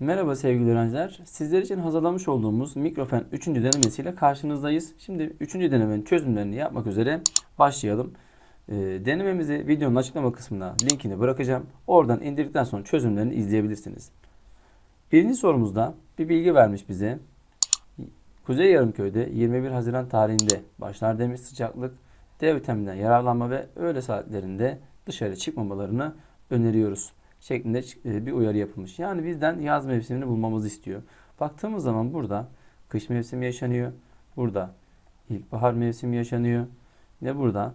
Merhaba sevgili öğrenciler. Sizler için hazırlamış olduğumuz Mikrofen 3. denemesiyle karşınızdayız. Şimdi 3. denemenin çözümlerini yapmak üzere başlayalım. Ee, denememizi videonun açıklama kısmına linkini bırakacağım. Oradan indirdikten sonra çözümlerini izleyebilirsiniz. Birinci sorumuzda bir bilgi vermiş bize. Kuzey Yarımköy'de 21 Haziran tarihinde başlar demiş sıcaklık. D vitamininden yararlanma ve öğle saatlerinde dışarı çıkmamalarını öneriyoruz şeklinde e, bir uyarı yapılmış. Yani bizden yaz mevsimini bulmamızı istiyor. Baktığımız zaman burada kış mevsimi yaşanıyor. Burada ilkbahar mevsimi yaşanıyor. Ve burada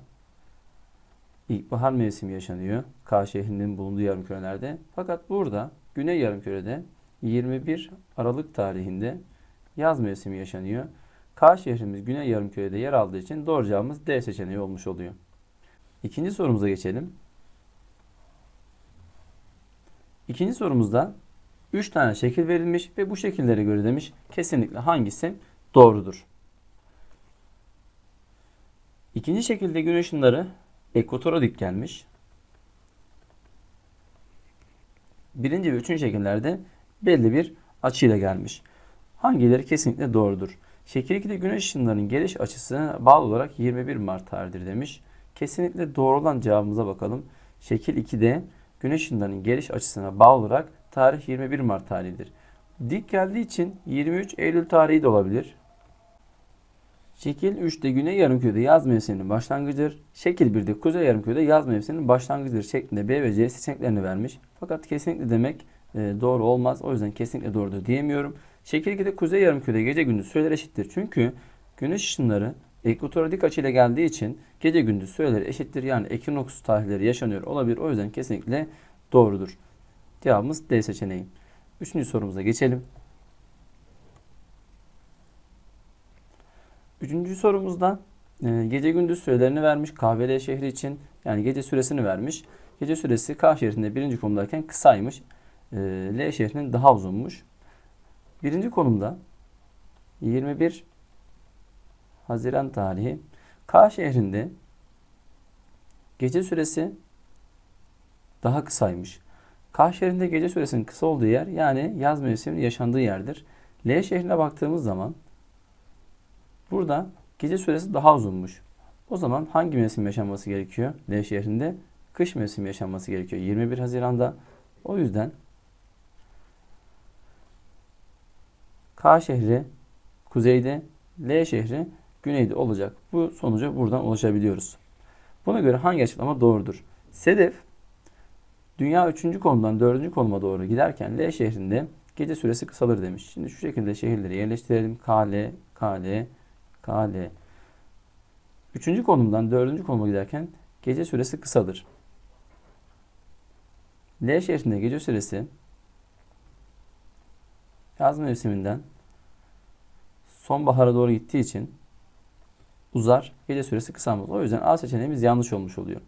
ilkbahar mevsimi yaşanıyor. K şehrinin bulunduğu yarımkürelerde. Fakat burada Güney Yarımküre'de 21 Aralık tarihinde yaz mevsimi yaşanıyor. K şehrimiz Güney Yarımküre'de yer aldığı için doğru cevabımız D seçeneği olmuş oluyor. İkinci sorumuza geçelim. İkinci sorumuzda 3 tane şekil verilmiş ve bu şekillere göre demiş kesinlikle hangisi doğrudur? İkinci şekilde gün ışınları ekvatora dik gelmiş. Birinci ve üçüncü şekillerde belli bir açıyla gelmiş. Hangileri kesinlikle doğrudur? Şekil 2'de güneş ışınlarının geliş açısına bağlı olarak 21 Mart tarihidir demiş. Kesinlikle doğru olan cevabımıza bakalım. Şekil 2'de güneş ışınlarının geliş açısına bağlı olarak tarih 21 Mart tarihidir. Dik geldiği için 23 Eylül tarihi de olabilir. Şekil 3'te Güney Yarımköy'de yaz mevsiminin başlangıcıdır. Şekil 1'de Kuzey Yarımköy'de yaz mevsiminin başlangıcıdır şeklinde B ve C seçeneklerini vermiş. Fakat kesinlikle demek e, doğru olmaz. O yüzden kesinlikle doğrudur diyemiyorum. Şekil 2'de Kuzey Yarımköy'de gece gündüz süreler eşittir. Çünkü güneş ışınları ekvatora dik açıyla geldiği için gece gündüz süreleri eşittir. Yani ekinoks tarihleri yaşanıyor olabilir. O yüzden kesinlikle doğrudur. Cevabımız D seçeneği. Üçüncü sorumuza geçelim. Üçüncü sorumuzda e, gece gündüz sürelerini vermiş KVL şehri için. Yani gece süresini vermiş. Gece süresi K şehrinde birinci konumdayken kısaymış. E, L şehrinin daha uzunmuş. Birinci konumda 21 Haziran tarihi K şehrinde gece süresi daha kısaymış. K şehrinde gece süresinin kısa olduğu yer yani yaz mevsiminin yaşandığı yerdir. L şehrine baktığımız zaman burada gece süresi daha uzunmuş. O zaman hangi mevsim yaşanması gerekiyor? L şehrinde kış mevsimi yaşanması gerekiyor. 21 Haziran'da. O yüzden K şehri kuzeyde, L şehri güneyde olacak. Bu sonuca buradan ulaşabiliyoruz. Buna göre hangi açıklama doğrudur? Sedef dünya 3. konumdan 4. konuma doğru giderken L şehrinde gece süresi kısalır demiş. Şimdi şu şekilde şehirleri yerleştirelim. KL, KL, KL. 3. konumdan 4. konuma giderken gece süresi kısalır. L şehrinde gece süresi yaz mevsiminden sonbahara doğru gittiği için uzar, gece süresi kısalmaz. O yüzden A seçeneğimiz yanlış olmuş oluyor.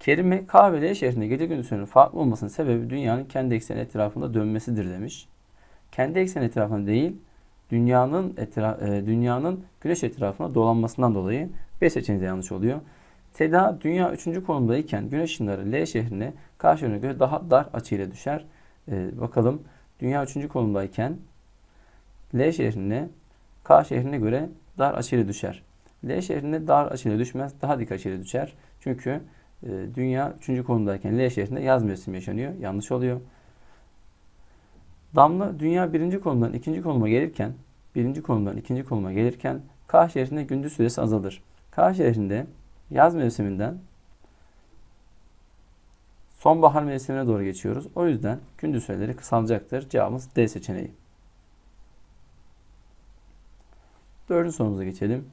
Kerime K ve şehrinde gece gündüz sürenin farklı olmasının sebebi dünyanın kendi ekseni etrafında dönmesidir demiş. Kendi ekseni etrafında değil, dünyanın etra e, dünyanın güneş etrafına dolanmasından dolayı B seçeneği de yanlış oluyor. Seda dünya 3. konumdayken güneş ışınları L şehrine K şehrine göre daha dar açıyla düşer. E, bakalım dünya 3. konumdayken L şehrine K şehrine göre dar açıyla düşer. L şehrinde dar açıyla düşmez, daha dik açıyla düşer. Çünkü e, dünya 3. konumdayken L şehrinde yaz mevsimi yaşanıyor. Yanlış oluyor. Damla dünya 1. konumdan 2. konuma gelirken, 1. konumdan 2. konuma gelirken K şehrinde gündüz süresi azalır. K şehrinde yaz mevsiminden sonbahar mevsimine doğru geçiyoruz. O yüzden gündüz süreleri kısalacaktır. Cevabımız D seçeneği. Dördüncü sorumuza geçelim.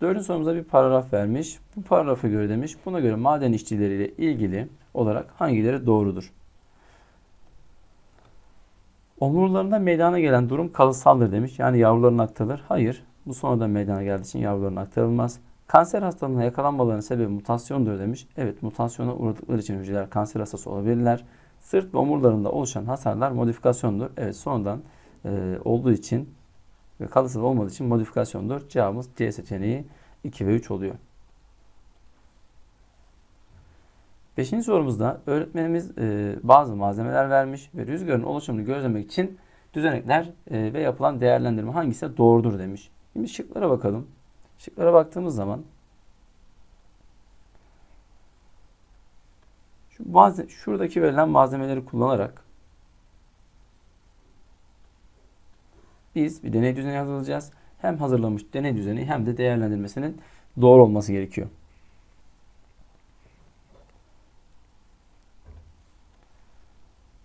Dördüncü sorumuza bir paragraf vermiş. Bu paragrafa göre demiş. Buna göre maden işçileriyle ilgili olarak hangileri doğrudur? Omurlarında meydana gelen durum kalıtsaldır demiş. Yani yavrularına aktarılır. Hayır. Bu sonradan meydana geldiği için yavrularına aktarılmaz. Kanser hastalığına yakalanmalarının sebebi mutasyondur demiş. Evet mutasyona uğradıkları için hücreler kanser hastası olabilirler. Sırt ve omurlarında oluşan hasarlar modifikasyondur. Evet sonradan e, olduğu için ve kalıtsız olmadığı için modifikasyondur. Cevabımız C seçeneği 2 ve 3 oluyor. Beşinci sorumuzda öğretmenimiz e, bazı malzemeler vermiş ve rüzgarın oluşumunu gözlemek için düzenekler e, ve yapılan değerlendirme hangisi doğrudur demiş. Şimdi şıklara bakalım. Şıklara baktığımız zaman şu malze- şuradaki verilen malzemeleri kullanarak biz bir deney düzeni hazırlayacağız. Hem hazırlamış deney düzeni hem de değerlendirmesinin doğru olması gerekiyor.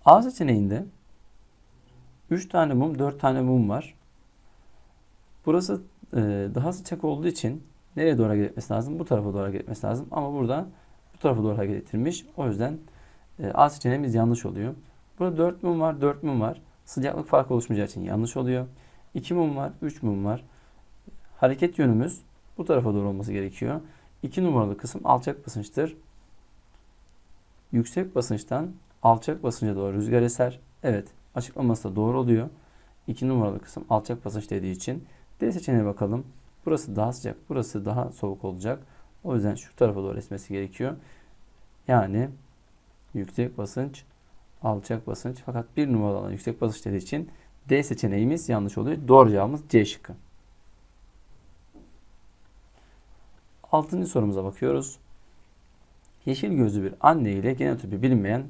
A seçeneğinde 3 tane mum, 4 tane mum var. Burası e, daha sıcak olduğu için nereye doğru hareket etmesi lazım? Bu tarafa doğru hareket etmesi lazım. Ama burada bu tarafa doğru hareket ettirmiş. O yüzden e, A seçeneğimiz yanlış oluyor. Burada 4 mum var, 4 mum var. Sıcaklık farkı oluşmayacağı için yanlış oluyor. 2 mum var, 3 mum var. Hareket yönümüz bu tarafa doğru olması gerekiyor. 2 numaralı kısım alçak basınçtır. Yüksek basınçtan alçak basınca doğru rüzgar eser. Evet, açıklaması da doğru oluyor. 2 numaralı kısım alçak basınç dediği için. D seçeneğine bakalım. Burası daha sıcak, burası daha soğuk olacak. O yüzden şu tarafa doğru esmesi gerekiyor. Yani yüksek basınç, alçak basınç. Fakat bir numaralı olan yüksek basınç dediği için D seçeneğimiz yanlış oluyor. Doğru cevabımız C şıkkı. Altıncı sorumuza bakıyoruz. Yeşil gözlü bir anne ile genotipi bilinmeyen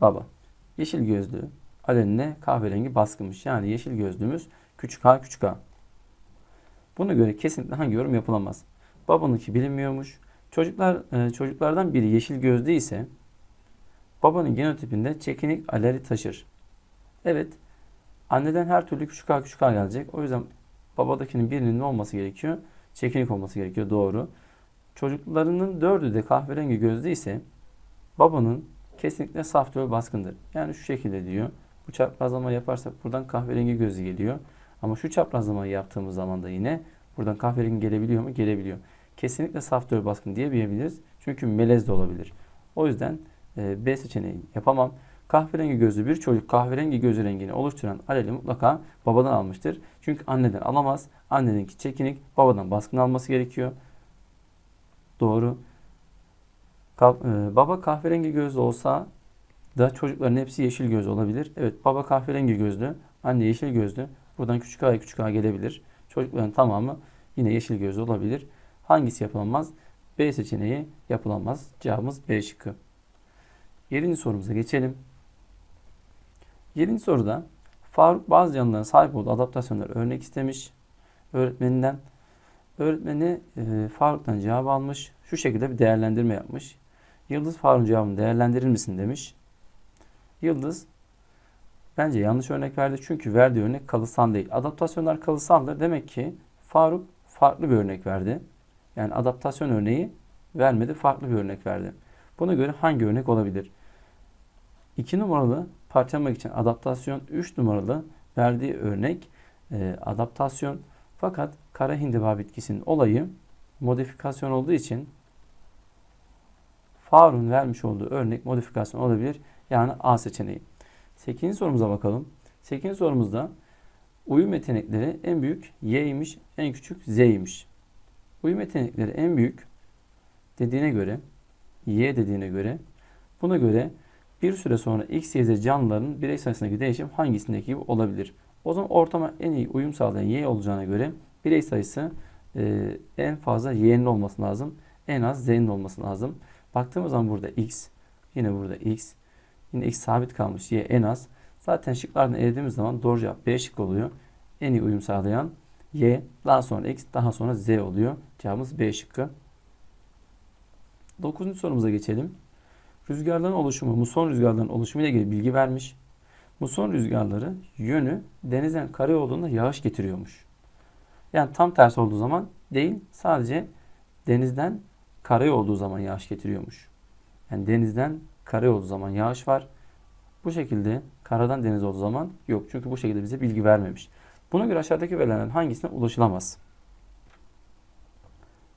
baba. Yeşil gözlü alenine kahverengi baskınmış. Yani yeşil gözlüğümüz küçük a küçük a. Buna göre kesinlikle hangi yorum yapılamaz? Babanınki bilinmiyormuş. Çocuklar e, çocuklardan biri yeşil gözlü ise babanın genotipinde çekinik aleri taşır. Evet. Anneden her türlü küçük a küçük a gelecek. O yüzden babadakinin birinin ne olması gerekiyor? Çekinik olması gerekiyor. Doğru. Çocuklarının dördü de kahverengi gözlü ise babanın kesinlikle saf tüy baskındır. Yani şu şekilde diyor. Bu çaprazlama yaparsak buradan kahverengi gözü geliyor. Ama şu çaprazlamayı yaptığımız zaman da yine buradan kahverengi gelebiliyor mu? Gelebiliyor. Kesinlikle saf tüy baskın diyemeyebiliriz. Çünkü melez de olabilir. O yüzden B seçeneği yapamam. Kahverengi gözlü bir çocuk kahverengi gözü rengini oluşturan aleli mutlaka babadan almıştır. Çünkü anneden alamaz. Anneninki çekinik, babadan baskın alması gerekiyor. Doğru. Ka- e, baba kahverengi gözlü olsa da çocukların hepsi yeşil gözlü olabilir. Evet baba kahverengi gözlü, anne yeşil gözlü. Buradan küçük a küçük a gelebilir. Çocukların tamamı yine yeşil gözlü olabilir. Hangisi yapılamaz? B seçeneği yapılamaz. Cevabımız B şıkkı. Yedinci sorumuza geçelim. Yedinci soruda Faruk bazı canlıların sahip olduğu adaptasyonları örnek istemiş öğretmeninden. Öğretmeni e, Faruk'tan cevap almış. Şu şekilde bir değerlendirme yapmış. Yıldız Faruk'un cevabını değerlendirir misin demiş. Yıldız bence yanlış örnek verdi. Çünkü verdiği örnek kalıtsal değil. Adaptasyonlar kalıtsaldır. Demek ki Faruk farklı bir örnek verdi. Yani adaptasyon örneği vermedi. Farklı bir örnek verdi. Buna göre hangi örnek olabilir? 2 numaralı parçalamak için adaptasyon 3 numaralı verdiği örnek e, adaptasyon fakat kara hindiba bitkisinin olayı modifikasyon olduğu için Faruk'un vermiş olduğu örnek modifikasyon olabilir. Yani A seçeneği. 8. sorumuza bakalım. 8. sorumuzda uyum yetenekleri en büyük Y'ymiş, en küçük Z'ymiş. Uyum yetenekleri en büyük dediğine göre Y dediğine göre buna göre bir süre sonra X, Y, Z canlıların birey sayısındaki değişim hangisindeki gibi olabilir? O zaman ortama en iyi uyum sağlayan Y olacağına göre birey sayısı e, en fazla Y'nin olması lazım. En az Z'nin olması lazım. Baktığımız zaman burada X, yine burada X, yine X sabit kalmış, Y en az. Zaten şıklardan elediğimiz zaman doğru cevap B şık oluyor. En iyi uyum sağlayan Y, daha sonra X, daha sonra Z oluyor. Cevabımız B şıkkı. Dokuzuncu sorumuza geçelim. Rüzgarların oluşumu, muson rüzgarların oluşumu ile ilgili bilgi vermiş. Muson rüzgarları yönü denizden kare olduğunda yağış getiriyormuş. Yani tam tersi olduğu zaman değil, sadece denizden kare olduğu zaman yağış getiriyormuş. Yani denizden kare olduğu zaman yağış var. Bu şekilde karadan deniz olduğu zaman yok. Çünkü bu şekilde bize bilgi vermemiş. Buna göre aşağıdaki verilen hangisine ulaşılamaz?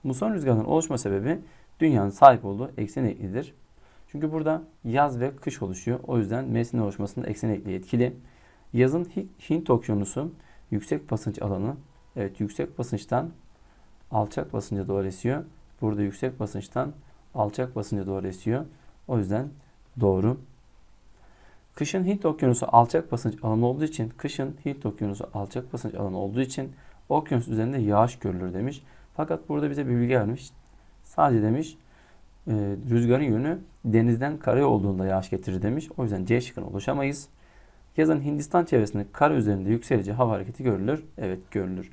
Muson rüzgarının oluşma sebebi dünyanın sahip olduğu eksen eğiklidir. Çünkü burada yaz ve kış oluşuyor. O yüzden mevsim oluşmasında eksen eğikliği etkili. Yazın Hint okyanusu yüksek basınç alanı. Evet yüksek basınçtan alçak basınca doğru esiyor. Burada yüksek basınçtan alçak basınca doğru esiyor. O yüzden doğru. Kışın Hint okyanusu alçak basınç alanı olduğu için, kışın Hint okyanusu alçak basınç alanı olduğu için okyanus üzerinde yağış görülür demiş. Fakat burada bize bir bilgi vermiş. Sadece demiş rüzgarın yönü denizden karaya olduğunda yağış getirir demiş. O yüzden C şıkkına ulaşamayız. Yazın Hindistan çevresinde kar üzerinde yükselici hava hareketi görülür. Evet görülür.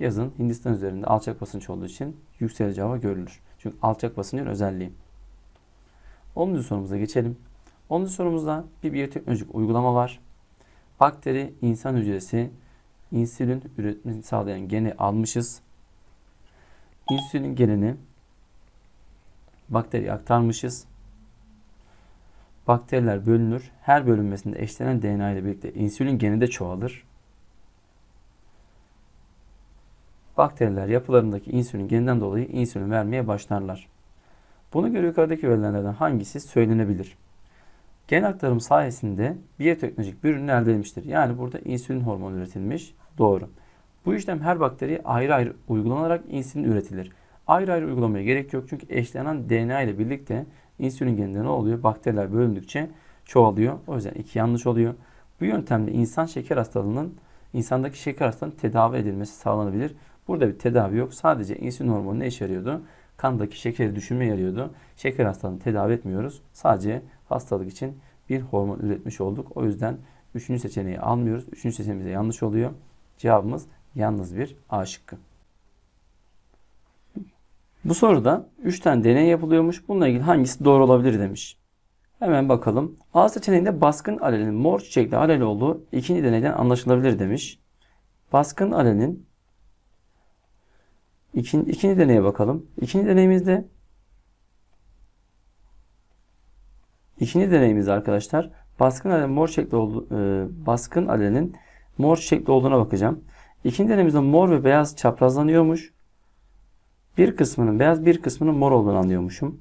Yazın Hindistan üzerinde alçak basınç olduğu için yükselici hava görülür. Çünkü alçak basıncın özelliği. 10. sorumuza geçelim. 10. sorumuzda bir biyoteknolojik uygulama var. Bakteri, insan hücresi, insülin üretmesini sağlayan geni almışız. İnsülin genini bakteriye aktarmışız. Bakteriler bölünür. Her bölünmesinde eşlenen DNA ile birlikte insülin geni de çoğalır. Bakteriler yapılarındaki insülin geninden dolayı insülin vermeye başlarlar. Buna göre yukarıdaki verilenlerden hangisi söylenebilir? Gen aktarım sayesinde biyoteknolojik bir ürün elde edilmiştir. Yani burada insülin hormonu üretilmiş. Doğru. Bu işlem her bakteriye ayrı ayrı uygulanarak insülin üretilir. Ayrı ayrı uygulamaya gerek yok çünkü eşlenen DNA ile birlikte insülin geninde ne oluyor? Bakteriler bölündükçe çoğalıyor. O yüzden iki yanlış oluyor. Bu yöntemle insan şeker hastalığının insandaki şeker hastalığının tedavi edilmesi sağlanabilir. Burada bir tedavi yok. Sadece insülin hormonu ne işe yarıyordu? Kandaki şekeri düşürmeye yarıyordu. Şeker hastalığını tedavi etmiyoruz. Sadece hastalık için bir hormon üretmiş olduk. O yüzden üçüncü seçeneği almıyoruz. Üçüncü seçeneğimiz yanlış oluyor. Cevabımız yalnız bir A şıkkı. Bu soruda 3 tane deney yapılıyormuş. Bununla ilgili hangisi doğru olabilir demiş. Hemen bakalım. A seçeneğinde baskın alenin mor çiçekli aleli olduğu ikinci deneyden anlaşılabilir demiş. Baskın alenin ikinci, ikinci deneye bakalım. İkinci deneyimizde ikinci deneyimizde arkadaşlar baskın alenin mor çiçekli olduğu, e, baskın alenin mor çiçekli olduğuna bakacağım. İkinci deneyimizde mor ve beyaz çaprazlanıyormuş. Bir kısmının beyaz bir kısmının mor olduğunu anlıyormuşum.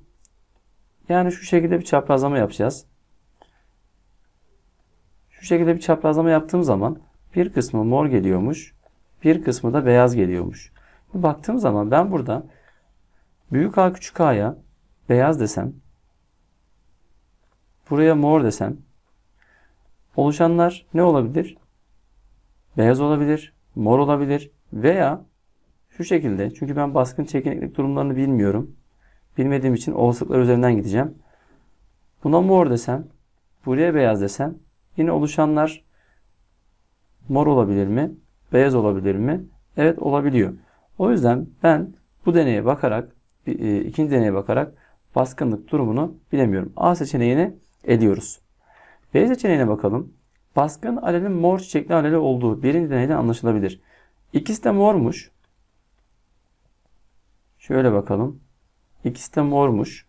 Yani şu şekilde bir çaprazlama yapacağız. Şu şekilde bir çaprazlama yaptığım zaman bir kısmı mor geliyormuş. Bir kısmı da beyaz geliyormuş. Baktığım zaman ben burada büyük A küçük A'ya beyaz desem buraya mor desem oluşanlar ne olabilir? Beyaz olabilir, mor olabilir veya şu şekilde çünkü ben baskın çekineklik durumlarını bilmiyorum. Bilmediğim için olasılıklar üzerinden gideceğim. Buna mor desem, buraya beyaz desem yine oluşanlar mor olabilir mi? Beyaz olabilir mi? Evet olabiliyor. O yüzden ben bu deneye bakarak e, ikinci deneye bakarak baskınlık durumunu bilemiyorum. A seçeneğini eliyoruz. B seçeneğine bakalım. Baskın alelin mor çiçekli aleli olduğu birinci deneyden anlaşılabilir. İkisi de mormuş. Şöyle bakalım. İkisi de mormuş.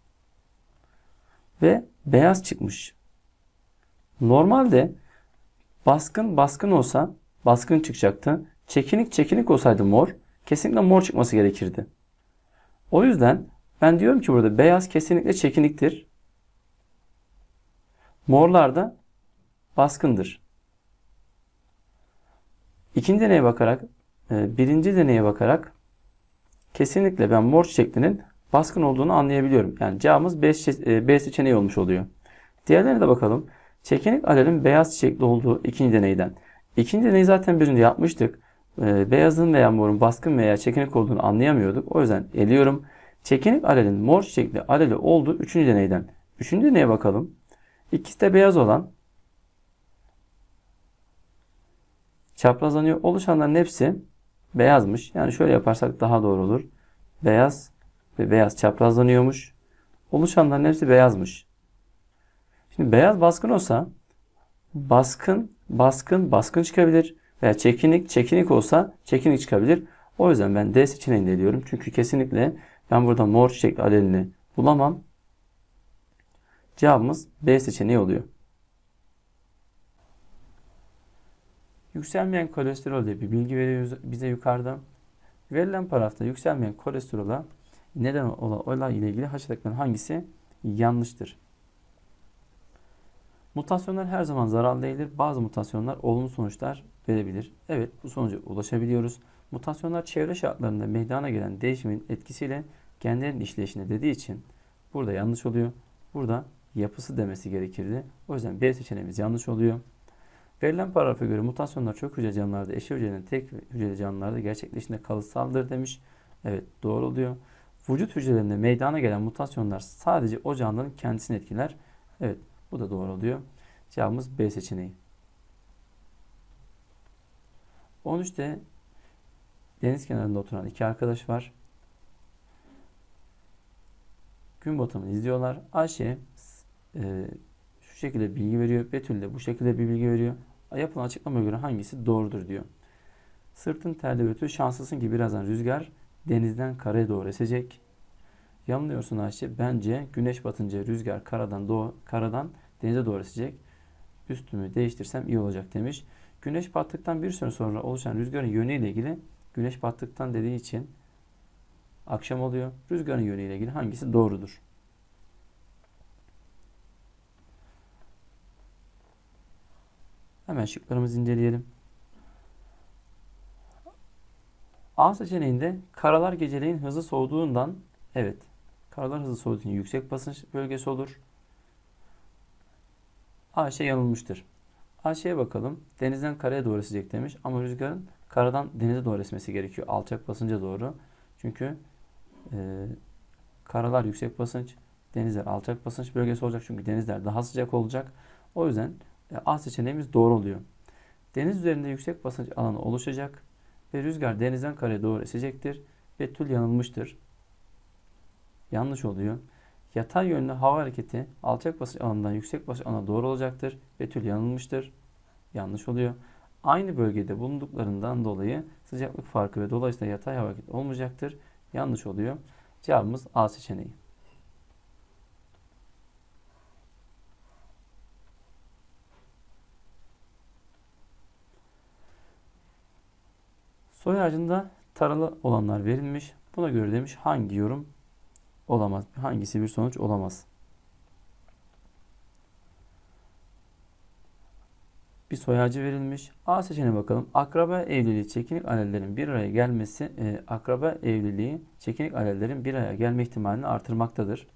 Ve beyaz çıkmış. Normalde baskın baskın olsa baskın çıkacaktı. Çekinik çekinik olsaydı mor kesinlikle mor çıkması gerekirdi. O yüzden ben diyorum ki burada beyaz kesinlikle çekiniktir. Morlar da baskındır. İkinci deneye bakarak, e, birinci deneye bakarak kesinlikle ben mor çiçeklinin baskın olduğunu anlayabiliyorum. Yani cevabımız B, e, B seçeneği olmuş oluyor. Diğerlerine de bakalım. Çekinik alelin beyaz çiçekli olduğu ikinci deneyden. İkinci deneyi zaten birinde yapmıştık. E, beyazın veya morun baskın veya çekinik olduğunu anlayamıyorduk. O yüzden eliyorum. Çekinik alelin mor çiçekli aleli olduğu üçüncü deneyden. Üçüncü deneye bakalım. İkisi de beyaz olan çaprazlanıyor. Oluşanların hepsi beyazmış. Yani şöyle yaparsak daha doğru olur. Beyaz ve beyaz çaprazlanıyormuş. Oluşanların hepsi beyazmış. Şimdi beyaz baskın olsa baskın, baskın, baskın çıkabilir. Veya çekinik, çekinik olsa çekinik çıkabilir. O yüzden ben D seçeneğini diyorum. Çünkü kesinlikle ben burada mor çiçekli alelini bulamam. Cevabımız B seçeneği oluyor. Yükselmeyen kolesterol diye bir bilgi veriyor bize yukarıda. Verilen paragrafta yükselmeyen kolesterola neden olan olay ile ilgili aşağıdakilerin hangisi yanlıştır? Mutasyonlar her zaman zararlı değildir. Bazı mutasyonlar olumlu sonuçlar verebilir. Evet bu sonuca ulaşabiliyoruz. Mutasyonlar çevre şartlarında meydana gelen değişimin etkisiyle genlerin işleyişine dediği için burada yanlış oluyor. Burada yapısı demesi gerekirdi. O yüzden B seçeneğimiz yanlış oluyor. Verilen paragrafa göre mutasyonlar çok hücreli canlılarda eşi hücrelerin tek hücreli canlılarda gerçekleştiğinde kalıtsaldır demiş. Evet doğru oluyor. Vücut hücrelerinde meydana gelen mutasyonlar sadece o canlının kendisini etkiler. Evet bu da doğru oluyor. Cevabımız B seçeneği. 13'te deniz kenarında oturan iki arkadaş var. Gün batımını izliyorlar. Ayşe e, şu şekilde bilgi veriyor. Betül de bu şekilde bir bilgi veriyor. Yapılan açıklamaya göre hangisi doğrudur diyor. Sırtın terli Betül şanslısın ki birazdan rüzgar denizden karaya doğru esecek. Yanılıyorsun Ayşe. Bence güneş batınca rüzgar karadan doğu, karadan denize doğru esecek. Üstümü değiştirsem iyi olacak demiş. Güneş battıktan bir süre sonra oluşan rüzgarın yönüyle ilgili güneş battıktan dediği için akşam oluyor. Rüzgarın yönüyle ilgili hangisi doğrudur? Hemen şıklarımızı inceleyelim. A seçeneğinde karalar geceleyin hızlı soğuduğundan evet karalar hızlı soğuduğu için yüksek basınç bölgesi olur. Ayşe yanılmıştır. Ayşe'ye bakalım. Denizden karaya doğru esecek demiş ama rüzgarın karadan denize doğru esmesi gerekiyor. Alçak basınca doğru. Çünkü e, karalar yüksek basınç, denizler alçak basınç bölgesi olacak. Çünkü denizler daha sıcak olacak. O yüzden A seçeneğimiz doğru oluyor. Deniz üzerinde yüksek basınç alanı oluşacak ve rüzgar denizden karaya doğru esecektir. Betül yanılmıştır. Yanlış oluyor. Yatay yönlü hava hareketi alçak basınç alanından yüksek basınç alana doğru olacaktır. Betül yanılmıştır. Yanlış oluyor. Aynı bölgede bulunduklarından dolayı sıcaklık farkı ve dolayısıyla yatay hava hareketi olmayacaktır. Yanlış oluyor. Cevabımız A seçeneği. Soy ağacında taralı olanlar verilmiş. Buna göre demiş hangi yorum olamaz? Hangisi bir sonuç olamaz? Bir soy ağacı verilmiş. A seçeneğine bakalım. Akraba evliliği çekinik alellerin bir araya gelmesi, e, akraba evliliği çekinik alellerin bir araya gelme ihtimalini artırmaktadır.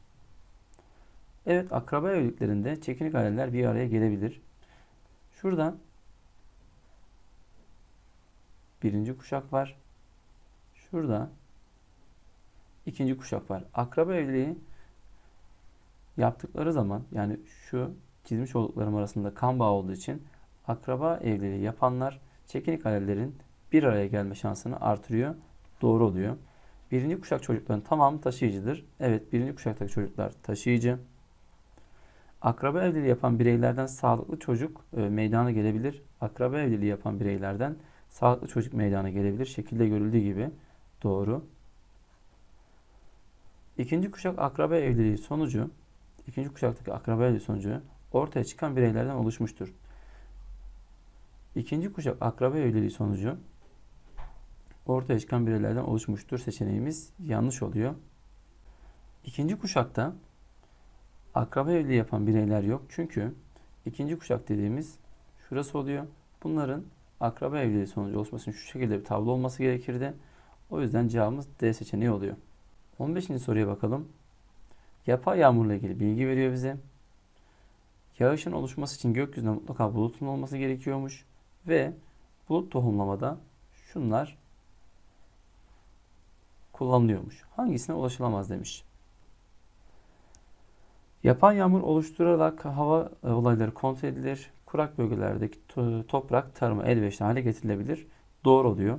Evet, akraba evliliklerinde çekinik aleller bir araya gelebilir. Şurada birinci kuşak var. Şurada ikinci kuşak var. Akraba evliliği yaptıkları zaman yani şu çizmiş olduklarım arasında kan bağı olduğu için akraba evliliği yapanlar çekinik alellerin bir araya gelme şansını artırıyor. Doğru oluyor. Birinci kuşak çocukların tamamı taşıyıcıdır. Evet birinci kuşaktaki çocuklar taşıyıcı. Akraba evliliği yapan bireylerden sağlıklı çocuk e, meydana gelebilir. Akraba evliliği yapan bireylerden sağlıklı çocuk meydana gelebilir. Şekilde görüldüğü gibi doğru. İkinci kuşak akraba evliliği sonucu, ikinci kuşaktaki akraba evliliği sonucu ortaya çıkan bireylerden oluşmuştur. İkinci kuşak akraba evliliği sonucu ortaya çıkan bireylerden oluşmuştur seçeneğimiz yanlış oluyor. İkinci kuşakta akraba evliliği yapan bireyler yok. Çünkü ikinci kuşak dediğimiz şurası oluyor. Bunların akraba evliliği sonucu oluşması için şu şekilde bir tablo olması gerekirdi. O yüzden cevabımız D seçeneği oluyor. 15. soruya bakalım. Yapay yağmurla ilgili bilgi veriyor bize. Yağışın oluşması için gökyüzünde mutlaka bulutun olması gerekiyormuş. Ve bulut tohumlamada şunlar kullanılıyormuş. Hangisine ulaşılamaz demiş. Yapay yağmur oluşturarak hava olayları kontrol edilir. Kurak bölgelerdeki toprak tarıma elverişli hale getirilebilir. Doğru oluyor.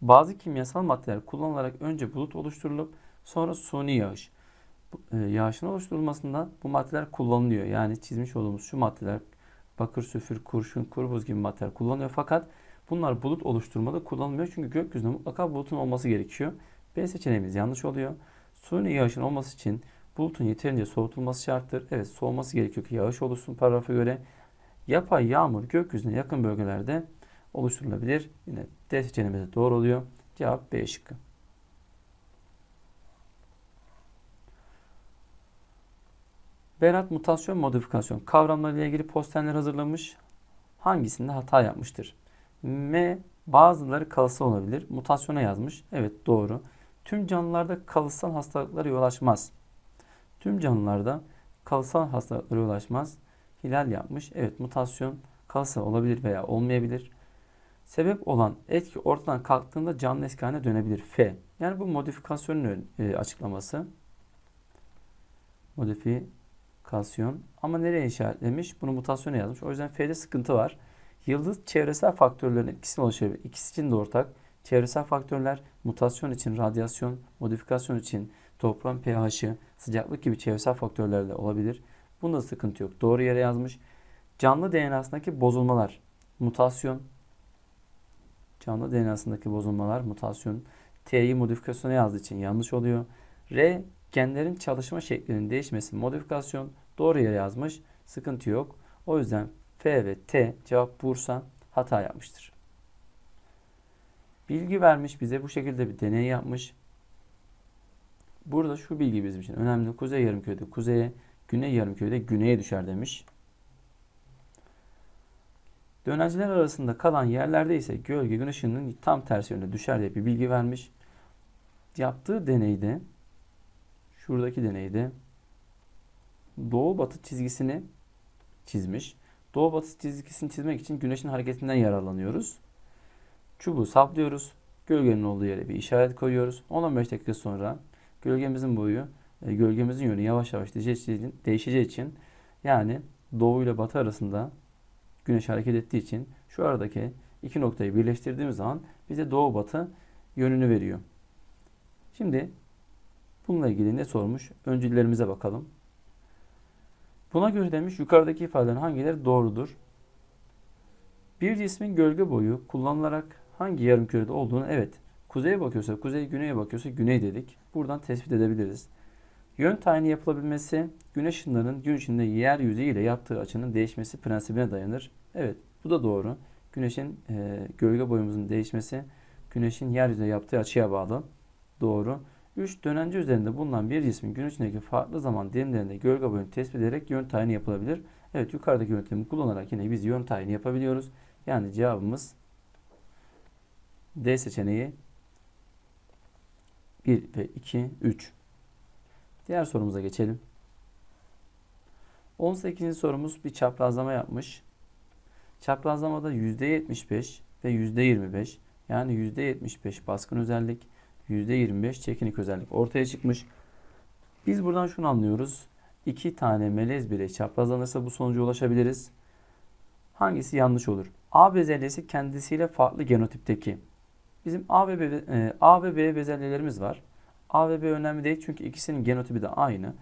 Bazı kimyasal maddeler kullanılarak önce bulut oluşturulup sonra suni yağış. E, yağışın oluşturulmasında bu maddeler kullanılıyor. Yani çizmiş olduğumuz şu maddeler bakır, süfür, kurşun, kuru buz gibi maddeler kullanılıyor. Fakat bunlar bulut oluşturmada kullanılmıyor. Çünkü gökyüzünde mutlaka bulutun olması gerekiyor. B seçeneğimiz yanlış oluyor. Suni yağışın olması için bulutun yeterince soğutulması şarttır. Evet soğuması gerekiyor ki yağış oluşsun paragrafa göre. Yapay yağmur gökyüzüne yakın bölgelerde oluşturulabilir. Yine D seçeneğimiz doğru oluyor. Cevap B şıkkı. Berat mutasyon modifikasyon kavramlarıyla ilgili posterler hazırlamış. Hangisinde hata yapmıştır? M bazıları kalıtsal olabilir. Mutasyona yazmış. Evet doğru. Tüm canlılarda kalıtsal hastalıklara yol açmaz. Tüm canlılarda kalıtsal hastalıklara ulaşmaz. Hilal yapmış. Evet mutasyon kalıtsal olabilir veya olmayabilir. Sebep olan etki ortadan kalktığında canlı eski haline dönebilir. F. Yani bu modifikasyonun e, açıklaması. Modifikasyon. Ama nereye işaretlemiş? Bunu mutasyona yazmış. O yüzden F'de sıkıntı var. Yıldız çevresel faktörlerin etkisini oluşturabilir. İkisi için de ortak. Çevresel faktörler mutasyon için radyasyon, modifikasyon için toprağın pH'i, sıcaklık gibi çevresel faktörlerle olabilir. Bunda sıkıntı yok. Doğru yere yazmış. Canlı DNA'sındaki bozulmalar, mutasyon, canlı DNA'sındaki bozulmalar, mutasyon, T'yi modifikasyona yazdığı için yanlış oluyor. R, genlerin çalışma şeklinin değişmesi, modifikasyon, doğru yere yazmış. Sıkıntı yok. O yüzden F ve T cevap Bursa hata yapmıştır. Bilgi vermiş bize bu şekilde bir deney yapmış. Burada şu bilgi bizim için önemli. Kuzey yarımkürede kuzeye, güney yarımkürede güneye düşer demiş. Dönenciler arasında kalan yerlerde ise gölge gün ışığının tam tersi yönde düşer diye bir bilgi vermiş. Yaptığı deneyde şuradaki deneyde doğu batı çizgisini çizmiş. Doğu batı çizgisini çizmek için güneşin hareketinden yararlanıyoruz. Çubuğu saplıyoruz. Gölgenin olduğu yere bir işaret koyuyoruz. 10-15 dakika sonra gölgemizin boyu, e, gölgemizin yönü yavaş yavaş değişeceği için, yani doğu ile batı arasında güneş hareket ettiği için şu aradaki iki noktayı birleştirdiğimiz zaman bize doğu batı yönünü veriyor. Şimdi bununla ilgili ne sormuş? Öncüllerimize bakalım. Buna göre demiş yukarıdaki ifadelerin hangileri doğrudur? Bir cismin gölge boyu kullanılarak hangi yarımkürede olduğunu evet kuzeye bakıyorsa kuzey, güneye bakıyorsa güney dedik. Buradan tespit edebiliriz. Yön tayini yapılabilmesi güneş ışınlarının gün içinde yeryüzü ile yaptığı açının değişmesi prensibine dayanır. Evet bu da doğru. Güneşin e, gölge boyumuzun değişmesi güneşin yeryüzüne yaptığı açıya bağlı. Doğru. 3 dönence üzerinde bulunan bir cismin gün içindeki farklı zaman dilimlerinde gölge boyunu tespit ederek yön tayini yapılabilir. Evet yukarıdaki yöntemi kullanarak yine biz yön tayini yapabiliyoruz. Yani cevabımız D seçeneği 1 ve 2, 3. Diğer sorumuza geçelim. 18. sorumuz bir çaprazlama yapmış. Çaprazlamada %75 ve %25 yani %75 baskın özellik, %25 çekinik özellik ortaya çıkmış. Biz buradan şunu anlıyoruz. İki tane melez birey çaprazlanırsa bu sonuca ulaşabiliriz. Hangisi yanlış olur? A bezelyesi kendisiyle farklı genotipteki. Bizim A ve B, e, A ve B bezelyelerimiz var. A ve B önemli değil çünkü ikisinin genotipi de aynı.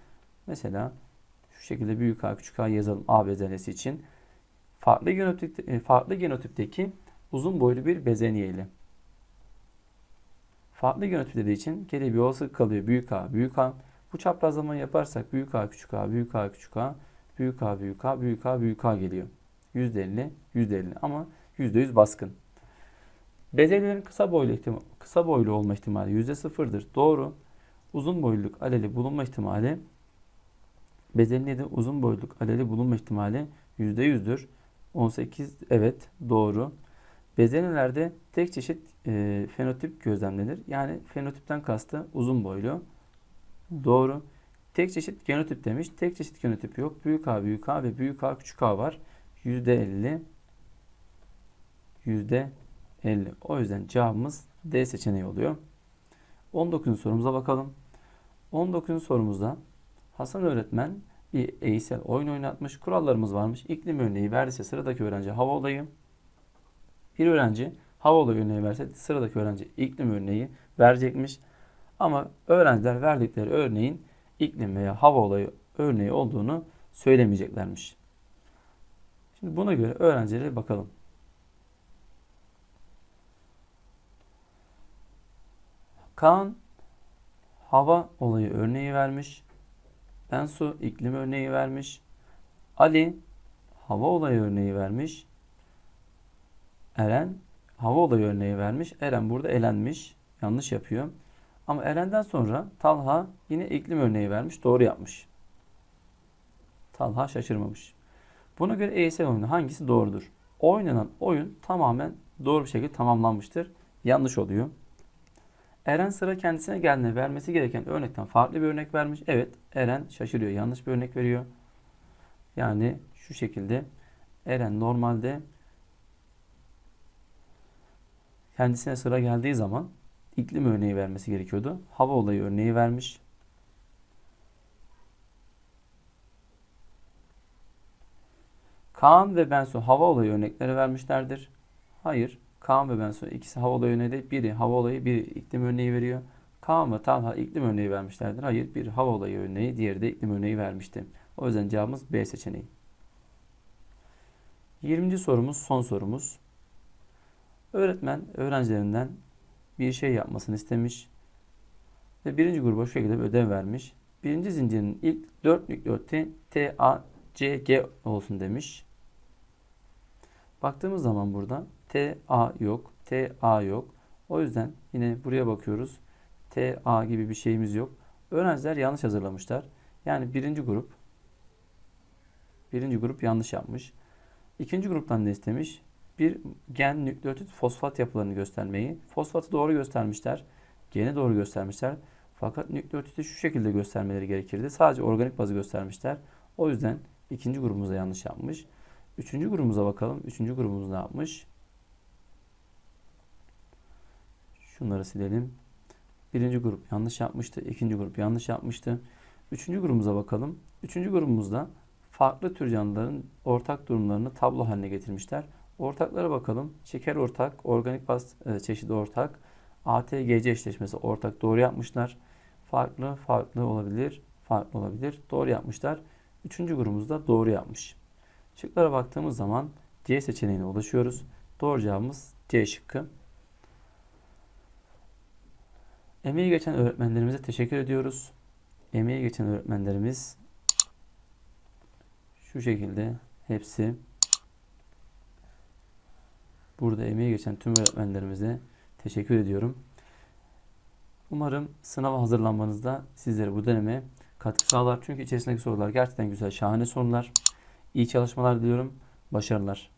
Mesela şu şekilde büyük A küçük A yazalım A bezelyesi için. Farklı genotip e, farklı genotipteki uzun boylu bir bezenye ile. Farklı genotipleri için geriye bir olasılık kalıyor. Büyük A, büyük A. Bu çaprazlamayı yaparsak büyük A, küçük A, büyük A, küçük A, büyük A, büyük A, büyük A, büyük A geliyor. %50, %50 ama %100 baskın. Bezelyelerin kısa boylu ihtimal, kısa boylu olma ihtimali %0'dır. Doğru. Uzun boyluluk aleli bulunma ihtimali bezelyede uzun boyluluk aleli bulunma ihtimali %100'dür. 18 evet doğru. Bezelyelerde tek çeşit e, fenotip gözlemlenir. Yani fenotipten kastı uzun boylu. Doğru. Tek çeşit genotip demiş. Tek çeşit genotip yok. Büyük A, büyük A ve büyük A, küçük A var. %50 %50. O yüzden cevabımız D seçeneği oluyor. 19. sorumuza bakalım. 19. sorumuzda Hasan öğretmen bir eğitsel oyun oynatmış. Kurallarımız varmış. İklim örneği verdiyse sıradaki öğrenci hava olayı. Bir öğrenci hava olayı örneği verse sıradaki öğrenci iklim örneği verecekmiş. Ama öğrenciler verdikleri örneğin iklim veya hava olayı örneği olduğunu söylemeyeceklermiş. Şimdi buna göre öğrencilere bakalım. Kaan hava olayı örneği vermiş. Bensu iklim örneği vermiş. Ali hava olayı örneği vermiş. Eren hava olayı örneği vermiş. Eren burada elenmiş. Yanlış yapıyor. Ama Eren'den sonra Talha yine iklim örneği vermiş. Doğru yapmış. Talha şaşırmamış. Buna göre eğitsel oyunu hangisi doğrudur? Oynanan oyun tamamen doğru bir şekilde tamamlanmıştır. Yanlış oluyor. Eren sıra kendisine geldiğinde vermesi gereken örnekten farklı bir örnek vermiş. Evet Eren şaşırıyor. Yanlış bir örnek veriyor. Yani şu şekilde Eren normalde kendisine sıra geldiği zaman iklim örneği vermesi gerekiyordu. Hava olayı örneği vermiş. Kaan ve Bensu hava olayı örnekleri vermişlerdir. Hayır. Kaan ve Bensu ikisi hava olayı örneği. Biri hava olayı, biri iklim örneği veriyor. Kaan ve Talha iklim örneği vermişlerdir. Hayır. Biri hava olayı örneği, diğeri de iklim örneği vermişti. O yüzden cevabımız B seçeneği. 20. sorumuz son sorumuz. Öğretmen öğrencilerinden bir şey yapmasını istemiş ve birinci gruba şu şekilde bir ödev vermiş. Birinci zincirin ilk 4 nükleotidi T, A, C, G olsun demiş. Baktığımız zaman burada T, A yok, T, A yok. O yüzden yine buraya bakıyoruz. T, A gibi bir şeyimiz yok. Öğrenciler yanlış hazırlamışlar. Yani birinci grup birinci grup yanlış yapmış. İkinci gruptan ne istemiş? Bir gen nükleotit fosfat yapılarını göstermeyi. Fosfatı doğru göstermişler. Geni doğru göstermişler. Fakat nükleotiti şu şekilde göstermeleri gerekirdi. Sadece organik bazı göstermişler. O yüzden ikinci grubumuzda yanlış yapmış. Üçüncü grubumuza bakalım. Üçüncü grubumuz ne yapmış? Şunları silelim. Birinci grup yanlış yapmıştı. ikinci grup yanlış yapmıştı. Üçüncü grubumuza bakalım. Üçüncü grubumuzda farklı tür canlıların ortak durumlarını tablo haline getirmişler. Ortaklara bakalım. Şeker ortak, organik baz e, çeşidi ortak, ATGC eşleşmesi ortak doğru yapmışlar. Farklı farklı olabilir, farklı olabilir. Doğru yapmışlar. Üçüncü grubumuzda doğru yapmış. Şıklara baktığımız zaman C seçeneğine ulaşıyoruz. Doğru cevabımız C şıkkı. Emeği geçen öğretmenlerimize teşekkür ediyoruz. Emeği geçen öğretmenlerimiz şu şekilde hepsi burada emeği geçen tüm öğretmenlerimize teşekkür ediyorum. Umarım sınava hazırlanmanızda sizlere bu deneme katkı sağlar. Çünkü içerisindeki sorular gerçekten güzel, şahane sorular. İyi çalışmalar diliyorum. Başarılar.